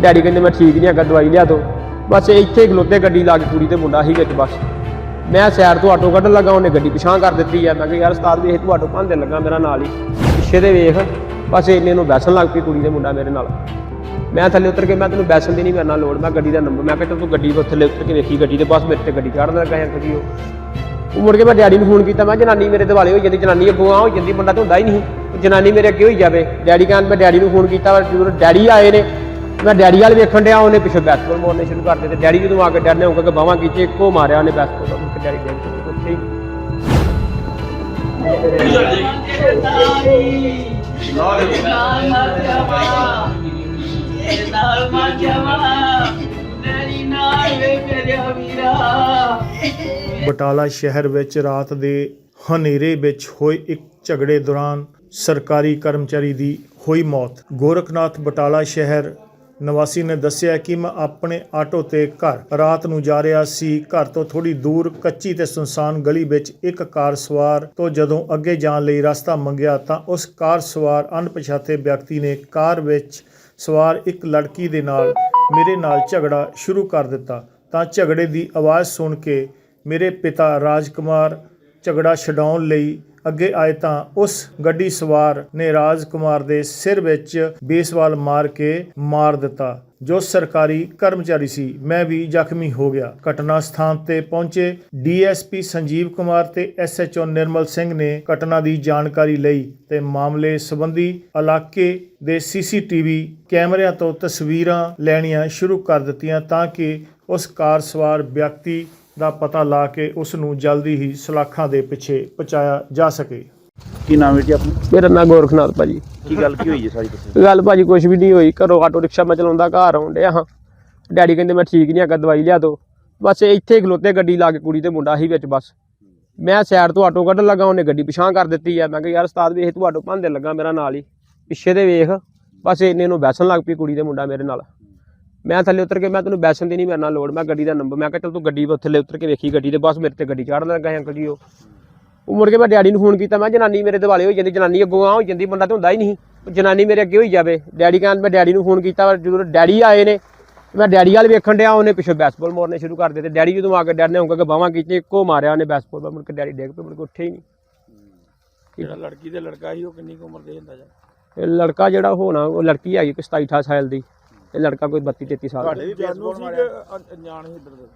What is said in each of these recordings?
Daddy ਕਹਿੰਦੇ ਮੈਂ ਠੀਕ ਨਹੀਂ ਹੈਗਾ, ਦਵਾਈ ਲਿਆ ਦੋ। ਬਸ ਇੱਥੇ ਹੀ ਖਲੋਤੇ ਗੱਡੀ ਲਾ ਕੇ ਕੁੜੀ ਤੇ ਮੁੰਡਾ ਸੀ ਵਿੱਚ ਬਸ। ਮੈਂ ਸੈਰ ਤੋਂ ਆਟੋ ਕੱਢਣ ਲੱਗਾ, ਉਹਨੇ ਗੱਡੀ ਪਿਛਾਂ ਕਰ ਦਿੱਤੀ ਆ। ਮੈਂ ਕਿਹਾ, ਯਾਰ ਉਸਤਾਦ ਇਹ ਤੂੰ ਆਟੋ ਭੰਦੇ ਲੱਗਾ ਮੇਰਾ ਨਾਲ ਹੀ। ਪਿੱਛੇ ਦੇ ਵੇਖ, ਬਸ ਇੰਨੇ ਨੂੰ ਬੈਸਣ ਲੱਗ ਪਈ ਕੁੜੀ ਦੇ ਮੁੰਡਾ ਮੇਰੇ ਨਾਲ। ਮੈਂ ਥੱਲੇ ਉਤਰ ਕੇ, ਮੈਂ ਤੈਨੂੰ ਬੈਸਣ ਦੀ ਨਹੀਂ ਮੇਰੇ ਨਾਲ ਲੋੜ, ਮੈਂ ਗੱਡੀ ਦਾ ਨੰਬਰ, ਮੈਂ ਕਿਹਾ, ਚੱਲ ਤੂੰ ਗੱਡੀ ਦੇ ਥੱਲੇ ਉਤਰ ਕੇ ਵੇਖੀ, ਗੱਡੀ ਦੇ ਬਸ ਮੇਰੇ ਤੇ ਗੱਡੀ ਚੜ੍ਹਨ ਲੱਗਾ ਅੰਕਲ ਜੀ ਉਹ। ਮੁੜ ਕੇ ਮੈਂ ਡੈਡੀ ਨੂੰ ਫੋਨ ਕੀਤਾ, ਮੈਂ ਕਿਹਾ, ਜਨਾਨੀ ਮੇਰੇ ਦਿਵਾਲੇ ਹੋਈ ਜਾਂਦੀ, ਜਨਾਨੀ ਅੱਗੋਂ ਆ ਹੋਈ ਜਾਂਦੀ, ਮੁੰਡਾ ਤਾਂ ਹੁੰਦਾ ਹੀ ਨਹੀਂ। ਜਨਾਨੀ ਮੇਰੇ ਅੱਗੇ ਹੋਈ ਜਾਵੇ। ਡੈਡੀ ਕਹਿੰਦਾ ਮੈਂ ਡੈਡੀ ਨੂੰ ਫੋਨ ਕੀਤਾ ਜਦੋਂ ਡੈਡੀ ਆਏ ਨੇ ਮੈਂ ਡੈਡੀ ਵਾਲ ਵੇਖਣ ਡਿਆ, ਉਹਨੇ ਪਿੱਛੇ ਬੈਸਬਾਲ ਮਾਰਨੇ ਸ਼ੁਰੂ ਕਰ ਦਿੱਤੇ। ਡੈਡੀ ਜਦੋਂ ਆ ਕੇ ਡਰ ਨੇ ਉਹ ਕਿ ਬਾਹਾਂ ਕੀਤੇ ਇੱਕੋ ਮਾਰਿਆ ਉਹਨੇ ਬੈਸਬਾਲ ਦਾ। ਮੁੜ ਡੈਡੀ ਡੈਡੀ ਤੋਂ ਉੱਥੇ ਬਟਾਲਾ ਸ਼ਹਿਰ ਵਿੱਚ ਰਾਤ ਦੇ ਹਨੇਰੇ ਵਿੱਚ ਹੋਏ ਇੱਕ ਝਗੜੇ ਦੌਰਾਨ ਸਰਕਾਰੀ ਕਰਮਚਾਰੀ ਦੀ ਹੋਈ ਮੌਤ। ਗੋਰਖਨਾਥ ਬਟਾਲਾ ਸ਼ਹਿਰ ਨਿਵਾਸੀ ਨੇ ਦੱਸਿਆ ਕਿ ਮੈਂ ਆਪਣੇ ਆਟੋ ਤੇ ਘਰ ਰਾਤ ਨੂੰ ਜਾ ਰਿਹਾ ਸੀ। ਘਰ ਤੋਂ ਥੋੜੀ ਦੂਰ ਕੱਚੀ ਤੇ ਸੁਨਸਾਨ ਗਲੀ ਵਿੱਚ ਇੱਕ ਕਾਰ ਸਵਾਰ ਤੋਂ ਜਦੋਂ ਅੱਗੇ ਜਾਣ ਲਈ ਰਸਤਾ ਮੰਗਿਆ ਤਾਂ ਉਸ ਕਾਰ ਸਵਾਰ ਅਣਪਛਾਤੇ ਵਿਅਕਤੀ ਨੇ ਕਾਰ ਵਿੱਚ ਸਵਾਰ ਇੱਕ ਲੜਕੀ ਦੇ ਨਾਲ ਮੇਰੇ ਨਾਲ ਝਗੜਾ ਸ਼ੁਰੂ ਕਰ ਦਿੱਤਾ। ਤਾਂ ਝਗੜੇ ਦੀ ਆਵਾਜ਼ ਸੁਣ ਕੇ ਮੇਰੇ ਪਿਤਾ ਰਾਜਕੁਮਾਰ ਝਗੜਾ ਛਡਾਉਣ ਲਈ ਅੱਗੇ ਆਏ ਤਾਂ ਉਸ ਗੱਡੀ ਸਵਾਰ ਨੇ ਰਾਜ ਕੁਮਾਰ ਦੇ ਸਿਰ ਵਿੱਚ ਬੇਸਵਾਲ ਮਾਰ ਕੇ ਮਾਰ ਦਿੱਤਾ, ਜੋ ਸਰਕਾਰੀ ਕਰਮਚਾਰੀ ਸੀ। ਮੈਂ ਵੀ ਜ਼ਖਮੀ ਹੋ ਗਿਆ। ਘਟਨਾ ਸਥਾਨ ਤੇ ਪਹੁੰਚੇ ਡੀਐਸਪੀ ਸੰਜੀਵ ਕੁਮਾਰ ਤੇ ਐਸਐਚਓ ਨਿਰਮਲ ਸਿੰਘ ਨੇ ਘਟਨਾ ਦੀ ਜਾਣਕਾਰੀ ਲਈ ਤੇ ਮਾਮਲੇ ਸੰਬੰਧੀ ਇਲਾਕੇ ਦੇ ਸੀਸੀਟੀਵੀ ਕੈਮਰਿਆਂ ਤੋਂ ਤਸਵੀਰਾਂ ਲੈਣੀਆਂ ਸ਼ੁਰੂ ਕਰ ਦਿੱਤੀਆਂ ਤਾਂ ਕਿ ਉਸ ਕਾਰ ਸਵਾਰ ਵਿਅਕਤੀ ਦਾ ਪਤਾ ਲਾ ਕੇ ਉਸ ਨੂੰ ਜਲਦੀ ਹੀ ਸਲਾਖਾਂ ਦੇ ਪਿੱਛੇ ਪਹੁੰਚਾਇਆ ਜਾ ਸਕੇ। ਕੀ ਨਾਮ ਹੈ ਜੀ ਆਪਣਾ? ਮੇਰਾ ਨਾਂ ਗੋਰਖਨਾਥ ਭਾਜੀ। ਕੀ ਗੱਲ ਕੀ ਹੋਈ ਹੈ ਸਾਰੀ ਦੱਸੋ। ਗੱਲ ਭਾਜੀ ਕੁਝ ਵੀ ਨਹੀਂ ਹੋਈ। ਘਰੋਂ ਆਟੋ ਰਿਕਸ਼ਾ ਮੈਂ ਚਲਾਉਂਦਾ ਘਰ ਆਉਣ ਡਿਆ ਹਾਂ। ਡੈਡੀ ਕਹਿੰਦੇ ਮੈਂ ਠੀਕ ਨਹੀਂ ਹੈਗਾ ਦਵਾਈ ਲਿਆ ਦੋ। ਬਸ ਇੱਥੇ ਖਲੋਤੇ ਗੱਡੀ ਲਾ ਕੇ ਕੁੜੀ ਤੇ ਮੁੰਡਾ ਸੀ ਵਿੱਚ ਬਸ। ਮੈਂ ਸਾਈਡ ਤੋਂ ਆਟੋ ਕੱਢਣ ਲੱਗਾ ਉਹਨੇ ਗੱਡੀ ਪਿਛਾਂ ਕਰ ਦਿੱਤੀ ਆ। ਮੈਂ ਕਿਹਾ ਯਾਰ ਉਸਤਾਦ ਵੇਖ ਤੂੰ ਆਟੋ ਭੰਦੇ ਲੱਗਾ ਮੇਰਾ ਨਾਲ ਹੀ। ਪਿੱਛੇ ਦੇ ਵੇਖ। ਬਸ ਇੰਨੇ ਨੂੰ ਬੈਸਣ ਲੱਗ ਪਈ ਕੁੜੀ ਦੇ ਮੁੰਡਾ ਮੇਰੇ ਨਾਲ। ਮੈਂ ਥੱਲੇ ਉਤਰ ਕੇ ਮੈਂ ਤੈਨੂੰ ਬੈਸਣ ਦੀ ਨਹੀਂ ਮੇਰੇ ਨਾਲ ਲੋੜ ਮੈਂ ਗੱਡੀ ਦਾ ਨੰਬਰ ਮੈਂ ਕਿਹਾ ਚੱਲ ਤੂੰ ਗੱਡੀ ਥੱਲੇ ਉਤਰ ਕੇ ਵੇਖੀ ਗੱਡੀ ਦੇ ਬਸ ਮੇਰੇ ਤੇ ਗੱਡੀ ਚੜ੍ਹਨ ਲੱਗਾ ਅੰਕਲ ਜੀ ਉਹ। ਉਹ ਮੁੜ ਕੇ ਮੈਂ ਡੈਡੀ ਨੂੰ ਫੋਨ ਕੀਤਾ ਮੈਂ ਜਨਾਨੀ ਮੇਰੇ ਦਿਵਾਲੇ ਹੋਈ ਜਾਂਦੀ ਜਨਾਨੀ ਅੱਗੋਂ ਆ ਹੋਈ ਜਾਂਦੀ ਬੰਦਾ ਤਾਂ ਹੁੰਦਾ ਹੀ ਨਹੀਂ ਜਨਾਨੀ ਮੇਰੇ ਅੱਗੇ ਹੋਈ ਜਾਵੇ। ਡੈਡੀ ਕਹਿੰਦਾ ਮੈਂ ਡੈਡੀ ਨੂੰ ਫੋਨ ਕੀਤਾ ਪਰ ਜਦੋਂ ਡੈਡੀ ਆਏ ਨੇ ਮੈਂ ਡੈਡੀ ਵਾਲ ਵੇਖਣ ਡਿਆ ਉਹਨੇ ਪਿੱਛੇ ਬੈਸਬਾਲ ਮਾਰਨੇ ਸ਼ੁਰੂ ਕਰ ਦਿੱਤੇ। ਡੈਡੀ ਜਦੋਂ ਆ ਕੇ ਡਰ ਨੇ ਉਹ ਕਿ ਬਾਹਾਂ ਕੀਤੇ ਇੱਕੋ ਮਾਰਿਆ ਉਹਨੇ ਬੈਸਬਾਲ ਦਾ ਮੁੜ ਕੇ ਡੈਡੀ ਡੇਗ ਪਏ ਮੁੜ ਕੇ ਉੱਠੇ ਹੀ ਨਹੀਂ। ਜਿਹੜਾ ਲੜਕੀ ਦੇ ਲੜਕਾ ਸੀ ਉਹ ਕਿੰਨੀ ਕੁ ਉਮਰ ਦੇ ਹੁੰਦਾ ਜਾ ਇਹ ਲੜਕਾ ਜਿਹੜਾ ਹੋਣਾ ਉਹ ਲੜਕੀ ਹੈਗੀ ਕੋਈ 27 28 ਸਾਲ ਦੀ। ਤੇ ਲੜਕਾ ਕੋਈ 32 33 ਸਾਲ ਦਾ। ਤੁਹਾਡੇ ਵੀ ਬੇਸਬਾਲ ਸੀ ਮਾਰਿਆ? ਅਣਜਾਣ ਸੀ ਇੱਧਰ ਦੇ?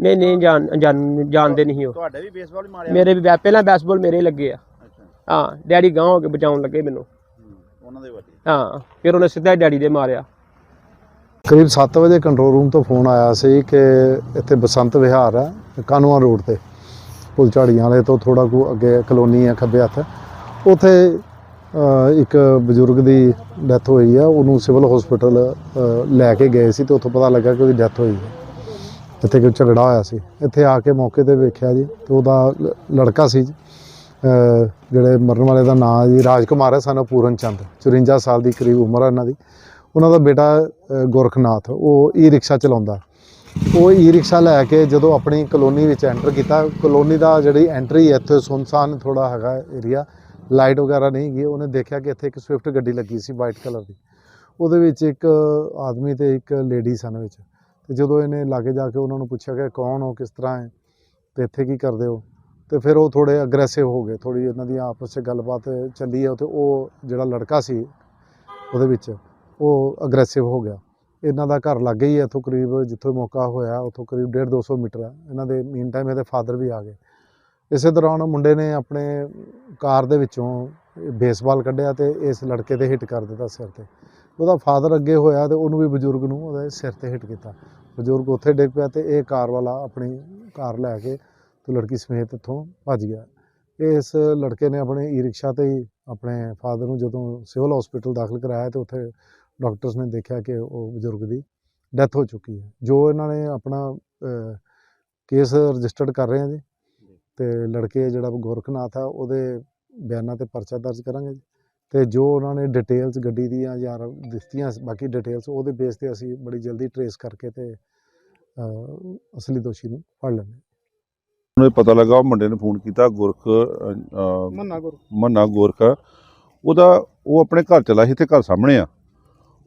ਨਹੀਂ ਨਹੀਂ ਜਾਣ ਜਾਣ- ਜਾਣਦੇ ਨਹੀਂ ਉਹ। ਤੁਹਾਡੇ ਵੀ ਬੇਸਬਾਲ ਮਾਰਿਆ? ਮੇਰੇ ਵੀ ਬੈ- ਪਹਿਲਾਂ ਬੈਸਬਾਲ ਮੇਰੇ ਹੀ ਲੱਗੇ ਆ। ਅੱਛਾ। ਹਾਂ ਡੈਡੀ ਗਾਂ ਹੋ ਕੇ ਬਚਾਉਣ ਲੱਗੇ ਮੈਨੂੰ। ਹੂੰ, ਉਹਨਾਂ ਦੇ ਵੱਡੇ। ਹਾਂ ਫਿਰ ਉਹਨੇ ਸਿੱਧਾ ਹੀ ਡੈਡੀ ਦੇ ਮਾਰਿਆ। ਕਰੀਬ 7 ਵਜੇ ਕੰਟਰੋਲ ਰੂਮ ਤੋਂ ਫੋਨ ਆਇਆ ਸੀ ਕਿ ਇੱਥੇ ਬਸੰਤ ਵਿਹਾਰ ਹੈ ਕਾਨੂੰਆਂ ਰੋਡ ਤੇ। ਪੁਲ ਝਾੜੀਆਂ ਵਾਲੇ ਤੋਂ ਥੋੜਾ ਕੁ ਅੱਗੇ ਕਲੋਨੀ ਹੈ ਖੱਬੇ ਹੱਥ। ਉਥੇ ਇੱਕ ਬਜ਼ੁਰਗ ਦੀ ਡੈਥ ਹੋਈ ਹੈ ਉਹਨੂੰ ਸਿਵਲ ਹਸਪੀਟਲ ਲੈ ਕੇ ਗਏ ਸੀ ਤੇ ਉੱਥੋਂ ਪਤਾ ਲੱਗਾ ਕਿ ਉਹਦੀ ਡੈਥ ਹੋਈ ਹੈ ਇੱਥੇ ਕੋਈ ਝਗੜਾ ਹੋਇਆ ਸੀ। ਇੱਥੇ ਆ ਕੇ ਮੌਕੇ ਤੇ ਵੇਖਿਆ ਜੀ ਤੇ ਉਹਦਾ ਲੜਕਾ ਸੀ ਜੀ, ਜਿਹੜੇ ਮਰਨ ਵਾਲੇ ਦਾ ਨਾਂ ਜੀ ਰਾਜਕੁਮਾਰ ਹੈ ਸਾਨੂੰ ਪੂਰਨ ਚੰਦ 54 ਸਾਲ ਦੀ ਕਰੀਬ ਉਮਰ ਹੈ ਇਹਨਾਂ ਦੀ। ਉਹਨਾਂ ਦਾ ਬੇਟਾ ਗੋਰਖਨਾਥ ਉਹ ਈ ਰਿਕਸ਼ਾ ਚਲਾਉਂਦਾ। ਉਹ ਈ ਰਿਕਸ਼ਾ ਲੈ ਕੇ ਜਦੋਂ ਆਪਣੀ ਕਲੋਨੀ ਵਿੱਚ ਐਂਟਰ ਕੀਤਾ ਕਲੋਨੀ ਦਾ ਜਿਹੜੀ ਐਂਟਰੀ ਇੱਥੇ ਸੁਨਸਾਨ ਥੋੜਾ ਹੈਗਾ ਏਰੀਆ ਲਾਈਟ ਵਗੈਰਾ ਨਹੀਂ ਗਈ, ਉਹਨੇ ਦੇਖਿਆ ਕਿ ਇੱਥੇ ਇੱਕ ਸਵਿਫਟ ਗੱਡੀ ਲੱਗੀ ਸੀ ਵਾਈਟ ਕਲਰ ਦੀ। ਉਹਦੇ ਵਿੱਚ ਇੱਕ ਆਦਮੀ ਤੇ ਇੱਕ ਲੇਡੀ ਸਨ ਵਿੱਚ। ਤੇ ਜਦੋਂ ਇਹਨੇ ਲਾਗੇ ਜਾ ਕੇ ਉਹਨਾਂ ਨੂੰ ਪੁੱਛਿਆ ਕਿ ਕੌਣ ਹੋ, ਕਿਸ ਤਰ੍ਹਾਂ ਹੈ, ਤੇ ਇੱਥੇ ਕੀ ਕਰਦੇ ਹੋ? ਤੇ ਫਿਰ ਉਹ ਥੋੜੇ ਅਗਰੈਸਿਵ ਹੋ ਗਏ ਥੋੜੀ ਇਹਨਾਂ ਦੀ ਆਪਸ ਵਿੱਚ ਗੱਲਬਾਤ ਚੱਲੀ ਹੈ ਤੇ ਉਹ ਜਿਹੜਾ ਲੜਕਾ ਸੀ ਉਹਦੇ ਵਿੱਚ, ਉਹ ਅਗਰੈਸਿਵ ਹੋ ਗਿਆ। ਇਹਨਾਂ ਦਾ ਘਰ ਲੱਗੇ ਹੀ ਹੈ ਇੱਥੋਂ ਕਰੀਬ ਜਿੱਥੋਂ ਮੌਕਾ ਹੋਇਆ, ਉੱਥੋਂ ਕਰੀਬ 1.5 200 ਮੀਟਰ ਹੈ ਇਹਨਾਂ ਦੇ ਮੀਨ ਟਾਈਮ ਇਹਦੇ ਫਾਦਰ ਵੀ ਆ ਗਏ। ਇਸੇ ਦੌਰਾਨ ਮੁੰਡੇ ਨੇ ਆਪਣੇ ਕਾਰ ਦੇ ਵਿੱਚੋਂ ਬੇਸਬਾਲ ਕੱਢਿਆ ਤੇ ਇਸ ਲੜਕੇ ਤੇ ਹਿੱਟ ਕਰ ਦਿੱਤਾ ਸਿਰ ਤੇ। ਉਹਦਾ ਫਾਦਰ ਅੱਗੇ ਹੋਇਆ ਤੇ ਉਹਨੂੰ ਵੀ ਬਜ਼ੁਰਗ ਨੂੰ ਉਹਦੇ ਸਿਰ ਤੇ ਹਿੱਟ ਕੀਤਾ। ਬਜ਼ੁਰਗ ਉੱਥੇ ਡਿੱਗ ਪਿਆ ਤੇ ਇਹ ਕਾਰ ਵਾਲਾ ਆਪਣੀ ਕਾਰ ਲੈ ਕੇ ਤੇ ਲੜਕੀ ਸਮੇਤ ਇੱਥੋਂ ਭੱਜ ਗਿਆ। ਇਸ ਲੜਕੇ ਨੇ ਆਪਣੇ ਈ ਰਿਕਸ਼ਾ ਤੇ ਹੀ ਆਪਣੇ ਫਾਦਰ ਨੂੰ ਜਦੋਂ ਸਿਵਲ ਹਸਪੀਟਲ ਦਾਖਲ ਕਰਾਇਆ ਤੇ ਉੱਥੇ ਡਾਕਟਰਸ ਨੇ ਦੇਖਿਆ ਕਿ ਉਹ ਬਜ਼ੁਰਗ ਦੀ ਡੈਥ ਹੋ ਚੁੱਕੀ ਹੈ। ਜੋ ਇਹਨਾਂ ਨੇ ਆਪਣਾ ਕੇਸ ਰਜਿਸਟਰਡ ਕਰ ਰਹੇ ਹਾਂ ਜੀ। ਤੇ ਲੜਕੇ ਜਿਹੜਾ ਗੋਰਖਨਾਥ ਆ ਉਹਦੇ ਬਿਆਨਾਂ ਤੇ ਪਰਚਾ ਦਰਜ ਕਰਾਂਗੇ ਜੀ। ਤੇ ਜੋ ਉਹਨਾਂ ਨੇ ਡਿਟੇਲਸ ਗੱਡੀ ਦੀਆਂ ਜਾਂ ਦਿੱਤੀਆਂ ਬਾਕੀ ਡਿਟੇਲਸ ਉਹਦੇ ਬੇਸ ਤੇ ਅਸੀਂ ਬੜੀ ਜਲਦੀ ਟਰੇਸ ਕਰਕੇ ਤੇ ਅਸਲੀ ਦੋਸ਼ੀ ਨੂੰ ਫੜ ਲੈਂਦੇ ਹਾਂ। ਉਹਨੂੰ ਪਤਾ ਲੱਗਾ ਉਹ ਮੁੰਡੇ ਨੇ ਫੋਨ ਕੀਤਾ ਗੁਰਖ ਮੰਨਾ ਗੁਰ ਮੰਨਾ ਗੁਰਖ। ਉਹਦਾ ਉਹ ਆਪਣੇ ਘਰ ਚਲਾ ਸੀ ਤੇ ਘਰ ਸਾਹਮਣੇ ਆ।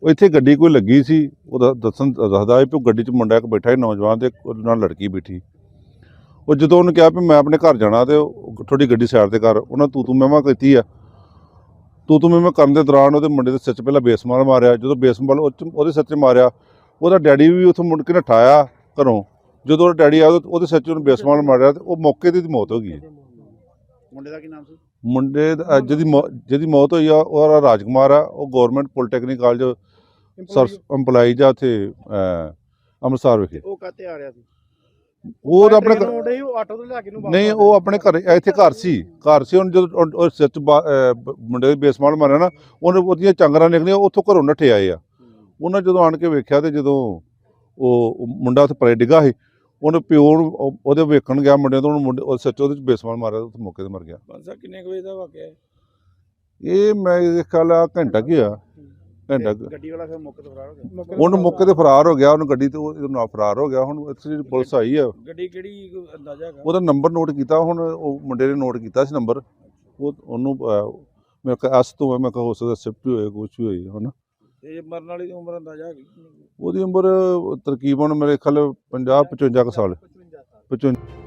ਉਹ ਇੱਥੇ ਗੱਡੀ ਕੋਈ ਲੱਗੀ ਸੀ ਉਹਦਾ ਦੱਸਣ ਦੱਸਦਾ ਹੈ ਕਿ ਉਹ ਗੱਡੀ 'ਚ ਮੁੰਡਾ ਇੱਕ ਬੈਠਾ ਹੈ ਨੌਜਵਾਨ ਤੇ ਉਹਦੇ ਨਾਲ ਲੜਕੀ ਬੈਠੀ। ਉਹ ਜਦੋਂ ਉਹਨੇ ਕਿਹਾ ਵੀ ਮੈਂ ਆਪਣੇ ਘਰ ਜਾਣਾ ਤੇ ਤੁਹਾਡੀ ਗੱਡੀ ਸਾਈਡ ਤੇ ਕਰ ਉਹਨਾਂ ਤੂੰ ਤੂੰ ਮਹਿਮਾ ਕੀਤੀ ਆ। ਤੂੰ ਤੂੰ ਮਹਿਮਾ ਕਰਨ ਦੇ ਦੌਰਾਨ ਉਹਦੇ ਮੁੰਡੇ ਦੇ ਸਿਰ 'ਚ ਪਹਿਲਾਂ ਬੇਸਮਾਲ ਮਾਰਿਆ ਜਦੋਂ ਬੇਸਮਾਲ ਉਹਦੇ ਸਿਰ 'ਚ ਮਾਰਿਆ ਉਹਦਾ ਡੈਡੀ ਵੀ ਉੱਥੋਂ ਮੁੜ ਕੇ ਨਠਾਇਆ ਘਰੋਂ। ਜਦੋਂ ਉਹਦਾ ਡੈਡੀ ਆਇਆ ਉਹਦੇ- ਉਹਦੇ ਸਿਰ 'ਚ ਉਹਨੂੰ ਬੇਸਮਾਲ ਮਾਰਿਆ ਤੇ ਉਹ ਮੌਕੇ ਤੇ ਦੀ ਮੌਤ ਹੋ ਗਈ। ਮੁੰਡੇ ਦਾ ਕੀ ਨਾਮ ਸੀ? ਮੁੰਡੇ ਦਾ- ਜਿਹਦੀ ਮੌ- ਜਿਹਦੀ ਮੌਤ ਹੋਈ ਆ ਉਹ ਰਾਜਕੁਮਾਰ ਆ ਉਹ government polytechnic college sir EMPLOYEE ਆ ਉੱਥੇ ਅੰਮ੍ਰਿਤਸਰ ਵਿਖੇ। ਉਹ ਕਾਤੇ ਆ ਰਿਹਾ ਸੀ? ਉਹ ਤਾਂ ਆਪਣੇ ਘਰ- ਨਹੀਂ ਉਹ ਆਪਣੇ ਘਰ ਇੱਥੇ ਘਰ ਸੀ। ਘਰ ਸੀ ਉਹਨੇ ਜਦੋਂ ਉਹ- ਉਹ ਸਿਰ 'ਚ ਬਾ- ਅਹ, ਬ- ਮੁੰਡੇ ਦੇ ਬੇਸਮਾਲ ਮਾਰਿਆ ਨਾ ਉਹਨੇ ਉਹਦੀਆਂ ਚੰਗਰਾਂ ਨਿਕਲੀਆਂ ਉੱਥੋਂ ਘਰੋਂ ਨੱਠੇ ਆਏ ਆ। ਉਹਨਾਂ ਜਦੋਂ ਆਣ ਕੇ ਵੇਖਿਆ ਤੇ ਜਦੋਂ ਉਹ ਉਹ ਮੁੰਡਾ ਉੱਥੇ ਪਰੇ ਡਿੱਗਾ ਸੀ ਉਹਨੇ ਪਿਓ ਨੂੰ ਉਹ- ਉਹਦੇ ਵੇਖਣ ਗਿਆ ਮੁੰਡੇ ਤੋਂ ਉਹਨੂੰ ਮੁੰਡੇ ਉਹ ਸੱਚ ਉਹਦੇ 'ਚ ਬੇਸਮਾਲ ਮਾਰਿਆ ਤੇ ਉੱਥੇ ਮੌਕੇ ਤੇ ਮਰ ਗਿਆ। ਬੰਸਾ ਕਿੰਨੇ ਕੁ ਵਜੇ ਦਾ ਵਾਕਿਆ ਹੈ ਇਹ ਮੈਂ ਇਹ ਖਿਆਲ ਆ ਘੰਟਾ ਕੀ ਆ। ਘੰਟਾ ਕੁ। ਗੱਡੀ ਵਾਲਾ ਫਿਰ ਮੌਕੇ ਤੋਂ ਫਰਾਰ ਹੋ ਗਿਆ? ਉਹਨੂੰ ਮੌਕੇ ਤੇ ਫਰਾਰ ਹੋ ਗਿਆ ਉਹਨੂੰ ਗੱਡੀ ਤੇ ਉਹਦੇ ਨਾਲ ਫਰਾਰ ਹੋ ਗਿਆ ਹੁਣ ਇੱਥੇ ਜਿਹੜੀ ਪੁਲਿਸ ਆਈ ਆ। ਗੱਡੀ ਕਿਹੜੀ ਕੋਈ ਅੰਦਾਜ਼ਾ ਹੈਗਾ? ਉਹਦਾ ਨੰਬਰ ਨੋਟ ਕੀਤਾ ਹੁਣ ਉਹ ਮੁੰਡੇ ਨੇ ਨੋਟ ਕੀਤਾ ਸੀ ਨੰਬਰ। ਉਹ ਉਹਨੂੰ ਅਹ, ਮੈਂ ਕਿਹਾ ਐਸ ਤੋਂ ਮੈਂ ਕਿਹਾ ਹੋ ਸਕਦਾ ਸਿਫਟ ਹੋਏ ਕੁਝ ਵੀ ਹੋਈ ਹੁਣ ਤੇ ਮਰਨ ਵਾਲੀ ਦੀ ਉਮਰ ਅੰਦਾਜ਼ਾ ਹੈਗੀ? ਉਹਦੀ ਉਮਰ ਤਕਰੀਬਨ ਮੇਰੇ ਖਿਆਲ 50 55 ਕੁ ਸਾਲ। 55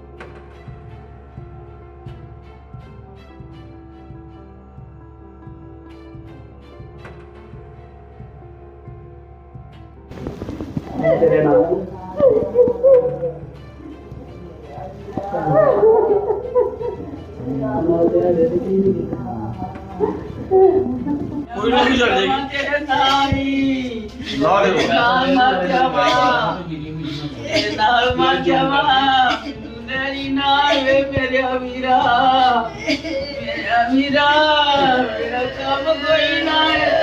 ਕੋਈ ਨਾ ਵੀ ਲੜ ਜਾਏਗੀ। ਤੇਰੇ ਨਾਲੀ ਲਾ ਦੇ ਨਾਲ ਮਰ ਜਾਵਾ ਇਹ ਨਾਲ ਮਰ ਜਾਵਾ ਤੂੰ ਮੇਰੀ ਨਾਲ ਵੇ ਮੇਰੇ ਵੀਰਾ। ਮੇਰਾ ਵੀਰਾ ਮੇਰਾ ਕੰਮ ਕੋਈ ਨਾ ਹੈ।